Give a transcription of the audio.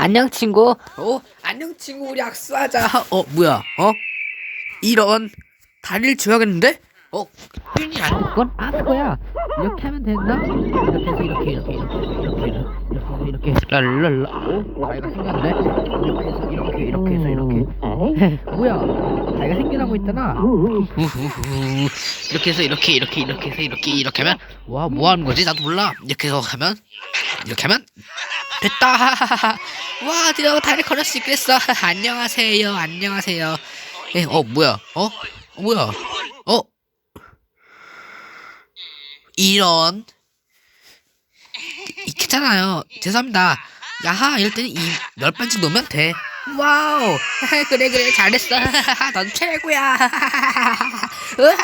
안녕 친구. 어? 안녕 친구 우리 악수하자 어 뭐야 어? 이런 다리를 줘야겠는데? 어? 균이 안 그건 아 그거야. 이렇게 하면 된다. 이렇게 해서 이렇게 이렇게 이렇게 이렇게 이렇게 이렇게 랄랄라. 오 다리가 생겼네. 이렇게 해서 이렇게 이렇게 해서 이렇게. 뭐야? 다리가 생겨나고 있잖아. 우후후 이렇게 해서 이렇게 이렇게 이렇게 해서 이렇게 이렇게 하면 와 뭐 하는 거지? 나도 몰라 이렇게 해서 하면 이렇게 하면 됐다. 와 드디어 다리 걸을 수 있게 됐어. 안녕하세요. 안녕하세요. 에, 어 뭐야? 어? 어, 뭐야? 어? 이런. 이- 괜찮아요. 죄송합니다. 야하 이럴 때는 이 열 번씩 놓으면 돼. 와우. 그래 그래. 잘했어. 넌 최고야. 으아